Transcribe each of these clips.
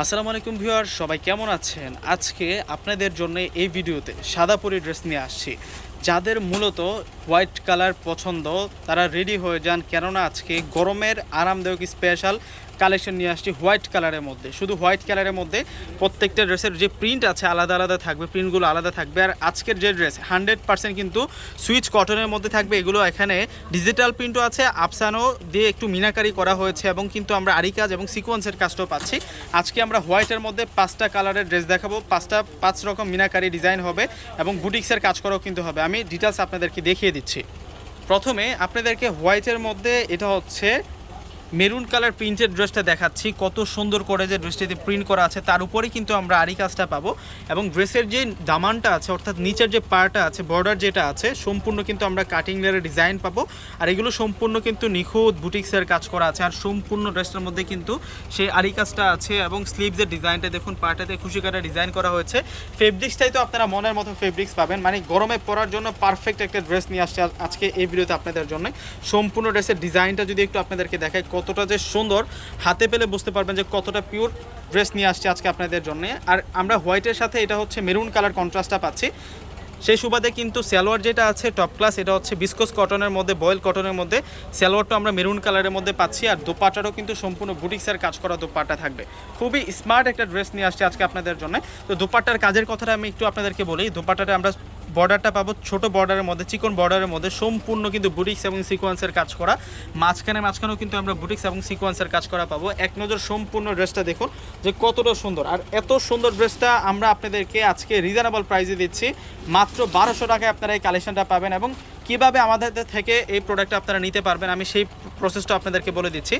আসসালামু আলাইকুম ভিউয়ার, সবাই কেমন আছেন? আজকে আপনাদের জন্য এই ভিডিওতে সাদা পরি ড্রেস নিয়ে আসছি। যাদের মূলত হোয়াইট কালার পছন্দ, তারা রেডি হয়ে যান, কেননা আজকে গরমের আরামদায়ক স্পেশাল কালেকশন নিয়ে আসছি হোয়াইট কালারের মধ্যে। শুধু হোয়াইট কালারের মধ্যে প্রত্যেকটা ড্রেসের যে প্রিন্ট আছে আলাদা আলাদা থাকবে, প্রিন্টগুলো আলাদা থাকবে। আর আজকের যে ড্রেস, হান্ড্রেড পার্সেন্ট কিন্তু সুইচ কটনের মধ্যে থাকবে। এগুলো এখানে ডিজিটাল প্রিন্টও আছে আফসানো দিয়ে একটু মিনাকারি করা হয়েছে এবং কিন্তু আমরা আরি কাজ এবং সিকোয়েন্সের কাজটাও পাচ্ছি। আজকে আমরা হোয়াইটের মধ্যে পাঁচটা কালারের ড্রেস দেখাবো। পাঁচটা, পাঁচ রকম মিনাকারি ডিজাইন হবে এবং বুটিক্সের কাজ করাও কিন্তু হবে। আমি ডিটেলস আপনাদেরকে দেখিয়ে দিচ্ছি। প্রথমে আপনাদেরকে হোয়াইটের মধ্যে এটা হচ্ছে মেরুন কালার প্রিন্টেড ড্রেসটা দেখাচ্ছি। কত সুন্দর করে যে ড্রেসটিতে প্রিন্ট করা আছে, তার উপরেই কিন্তু আমরা আরি কাজটা পাবো। এবং ড্রেসের যে দামানটা আছে, অর্থাৎ নিচের যে পার্টটা আছে বর্ডার যেটা আছে, সম্পূর্ণ কিন্তু আমরা কাটিং লেয়ারের ডিজাইন পাবো। আর এগুলো সম্পূর্ণ কিন্তু নিখুঁত বুটিক্সের কাজ করা আছে। আর সম্পূর্ণ ড্রেসটার মধ্যে কিন্তু সেই আরি কাজটা আছে এবং স্লিভসের ডিজাইনটা দেখুন পার্টাতে খুশি কাটা ডিজাইন করা হয়েছে। ফেব্রিক্সটাই তো আপনারা মনের মতো ফেব্রিক্স পাবেন। মানে গরমে পরার জন্য পারফেক্ট একটা ড্রেস নিয়ে আসছে আজকে এই ভিডিওতে আপনাদের জন্য সম্পূর্ণ ড্রেসের ডিজাইনটা যদি একটু আপনাদেরকে দেখাই কতটা যে সুন্দর, হাতে পেলে বুঝতে পারবেন যে কতটা পিওর ড্রেস নিয়ে আসছে আজকে আপনাদের জন্য। আর আমরা হোয়াইটের সাথে এটা হচ্ছে মেরুন কালার কন্ট্রাস্টটা পাচ্ছি। সেই সুবাদে কিন্তু সালোয়ার যেটা আছে টপ ক্লাস এটা হচ্ছে বিস্কোস কটনের মধ্যে বয়েল কটনের মধ্যে। সালোয়ারটা আমরা মেরুন কালারের মধ্যে পাচ্ছি আর দোপাটারও কিন্তু সম্পূর্ণ বুটিক্সের কাজ করা দোপাটা থাকবে। খুবই স্মার্ট একটা ড্রেস নিয়ে আসছে আজকে আপনাদের জন্য। তো দোপাট্টার কাজের কথাটা আমি একটু আপনাদেরকে বলি। দোপাট্টাটা আমরা বর্ডারটা পাবো ছোট বর্ডারের মধ্যে, চিকন বর্ডারের মধ্যে, সম্পূর্ণ কিন্তু বুটিক্স এবং সিকোয়েন্সের কাজ করা। মাঝখানে, মাঝখানেও কিন্তু আমরা বুটিক্স এবং সিকোয়েন্সের কাজ করা পাবো। এক নজর সম্পূর্ণ ড্রেসটা দেখুন, যে কতটা সুন্দর। আর এত সুন্দর ড্রেসটা আমরা আপনাদেরকে আজকে রিজনেবল প্রাইসে দিচ্ছি। মাত্র বারোশো টাকায় আপনারা এই কালেকশনটা পাবেন এবং কীভাবে আমাদের থেকে এই প্রোডাক্টটা আপনারা নিতে পারবেন, আমি সেই প্রসেসটা আপনাদেরকে বলে দিচ্ছি।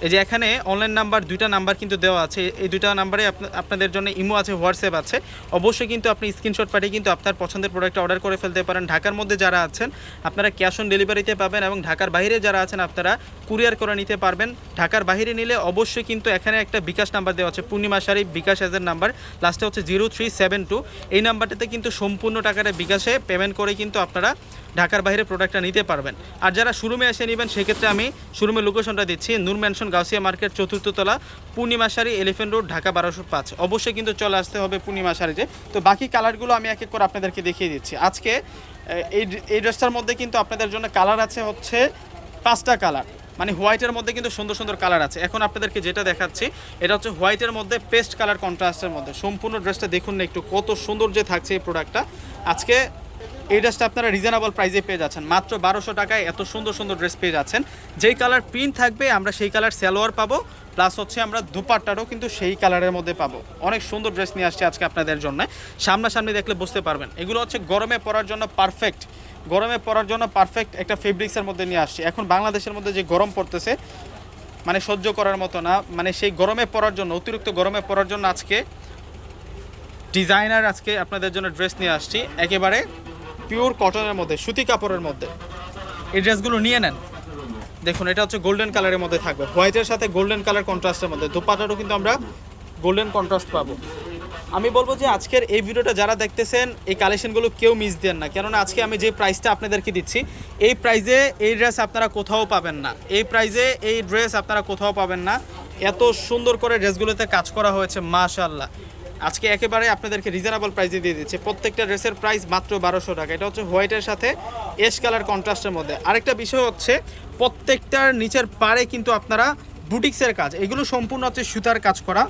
এই যে এখানে অনলাইন নাম্বার দুইটা নাম্বার কিন্তু দেওয়া আছে। এই দুইটা নাম্বারে আপনা- আপনাদের জন্য ইমো আছে, হোয়াটসঅ্যাপ আছে। অবশ্যই কিন্তু আপনি স্ক্রিনশট পাঠিয়ে কিন্তু আপনার পছন্দের প্রোডাক্ট অর্ডার করে ফেলতে পারেন। ঢাকার মধ্যে যারা আছেন, আপনারা ক্যাশ অন ডেলিভারিতে পাবেন এবং ঢাকার বাইরে যারা আছেন, আপনারা কুরিয়ার করে নিতে পারবেন। ঢাকার বাইরে নিলে অবশ্যই কিন্তু এখানে একটা বিকাশ নাম্বার দেওয়া আছে, পূর্ণিমা শাড়ি বিকাশ এজের নাম্বার লাস্টে হচ্ছে জিরো থ্রি সেভেন টু এই নাম্বারটাতে কিন্তু সম্পূর্ণ টাকাটা বিকাশে পেমেন্ট করে কিন্তু আপনারা ঢাকার বাইরে প্রোডাক্টটা নিতে পারবেন। আর যারা শোরুমে এসে নেবেন, সেক্ষেত্রে আমি শোরুমের লোকেশনটা দিচ্ছি। নূর ম্যানশন গাউসিয়া মার্কেট চতুর্থ তলা পূর্ণিমা শাড়ি এলিফেন্ট রোড, ঢাকা বারোশো পাঁচ। অবশ্যই কিন্তু চলে আসতে হবে পূর্ণিমা শাড়িতে তো বাকি কালারগুলো আমি এক এক করে আপনাদেরকে দেখিয়ে দিচ্ছি। আজকে এই এই ড্রেসটার মধ্যে কিন্তু আপনাদের জন্য কালার আছে হচ্ছে পাঁচটা কালার। মানে হোয়াইটের মধ্যে কিন্তু সুন্দর সুন্দর কালার আছে। এখন আপনাদেরকে যেটা দেখাচ্ছি, এটা হচ্ছে হোয়াইটের মধ্যে পেস্ট কালার কন্ট্রাস্টের মধ্যে। সম্পূর্ণ ড্রেসটা দেখুন না একটু, কত সুন্দর যে থাকছে এই প্রোডাক্টটা। আজকে এই ড্রেসটা আপনারা রিজনেবল প্রাইসে পেয়ে যাচ্ছেন। মাত্র বারোশো টাকায় এত সুন্দর সুন্দর ড্রেস পেয়ে যাচ্ছেন। যেই কালার প্রিন্ট থাকবে, আমরা সেই কালার সালোয়ার পাবো প্লাস হচ্ছে আমরা দুপাট্টারও কিন্তু সেই কালারের মধ্যে পাবো। অনেক সুন্দর ড্রেস নিয়ে আসছে আজকে আপনাদের জন্য। সামনাসামনি দেখলে বুঝতে পারবেন। এগুলো হচ্ছে গরমে পরার জন্য পারফেক্ট গরমে পরার জন্য পারফেক্ট একটা ফেব্রিক্সের মধ্যে নিয়ে আসছে। এখন বাংলাদেশের মধ্যে যে গরম পড়তেছে মানে সহ্য করার মতো না মানে সেই গরমে পরার জন্য, অতিরিক্ত গরমে পরার জন্য আজকে ডিজাইনার আজকে আপনাদের জন্য ড্রেস নিয়ে আসছি। একেবারে পিওর কটনের মধ্যে, সুতি কাপড়ের মধ্যে। এই ড্রেসগুলো নিয়ে নেন। দেখুন, এটা হচ্ছে গোল্ডেন কালারের মধ্যে থাকবে। হোয়াইটের সাথে গোল্ডেন কালার কন্ট্রাস্টের মধ্যে। দোপাটারও কিন্তু আমরা গোল্ডেন কন্ট্রাস্ট পাবো। আমি বলব যে আজকের এই ভিডিওটা যারা দেখতেছেন, এই কালেকশনগুলো কেউ মিস দেন না। কেননা আজকে আমি যে প্রাইসটা আপনাদেরকে দিচ্ছি, এই প্রাইজে এই ড্রেস আপনারা কোথাও পাবেন না। এই প্রাইজে এই ড্রেস আপনারা কোথাও পাবেন না। এত সুন্দর করে ড্রেসগুলোতে কাজ করা হয়েছে মাশাল্লাহ আজকে একেবারে আপনাদেরকে রিজনেবল প্রাইসে দিয়ে দিচ্ছে। প্রত্যেকটা ড্রেসের প্রাইস মাত্র বারোশো টাকা। এটা হচ্ছে হোয়াইটের সাথে এস কালার কন্ট্রাস্টের মধ্যে। আরেকটা বিষয় হচ্ছে, প্রত্যেকটার নিচের পাড়ে কিন্তু আপনারা বুটিক্সের কাজ, এগুলো সম্পূর্ণ হচ্ছে সুতার কাজ করা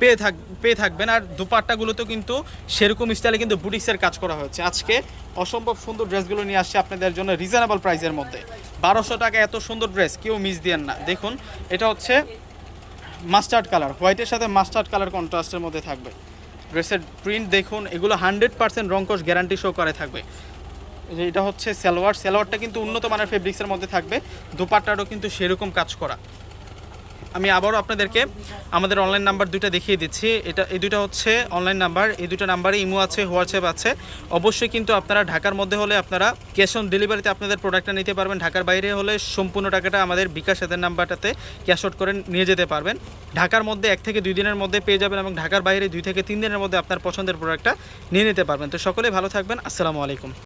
পেয়ে থাক, পেয়ে থাকবেন। আর দুপাট্টাগুলোতেও কিন্তু সেরকম স্টাইলে কিন্তু বুটিক্সের কাজ করা হয়েছে। আজকে অসম্ভব সুন্দর ড্রেসগুলো নিয়ে আসছে আপনাদের জন্য রিজনেবল প্রাইসের মধ্যে। বারোশো টাকা এত সুন্দর ড্রেস কেউ মিস দিয়েন না। দেখুন, এটা হচ্ছে মাস্টার্ড কালার হোয়াইটের সাথে মাস্টার্ড কালার কন্ট্রাস্টের মধ্যে থাকবে। ড্রেসের প্রিন্ট দেখুন, এগুলো হান্ড্রেড পার্সেন্ট রঙ্কশ গ্যারান্টি শো করে থাকবে। এটা হচ্ছে সালোয়ার, সালোয়ারটা কিন্তু উন্নত মানের ফেব্রিক্সের মধ্যে থাকবে, দোপাট্টারও কিন্তু সেরকম কাজ করা। আমি আবারও আপনাদেরকে আমাদের অনলাইন নাম্বার দুইটা দেখিয়ে দিচ্ছি। এটা, এই দুইটা হচ্ছে অনলাইন নাম্বার এই দুটো নাম্বারে ইমো আছে, হোয়াটসঅ্যাপ আছে। অবশ্যই কিন্তু আপনারা ঢাকার মধ্যে হলে আপনারা ক্যাশ অন ডেলিভারিতে আপনাদের প্রোডাক্টটা নিতে পারবেন। ঢাকার বাইরে হলে সম্পূর্ণ টাকাটা আমাদের বিকাশ এদের নাম্বারটাতে ক্যাশ আউট করে নিয়ে যেতে পারবেন। ঢাকার মধ্যে এক থেকে দুই দিনের মধ্যে পেয়ে যাবেন এবং ঢাকার বাইরে দুই থেকে তিন দিনের মধ্যে আপনার পছন্দের প্রোডাক্টটা নিয়ে নিতে পারবেন। তো সকলে ভালো থাকবেন। আসসালামু আলাইকুম।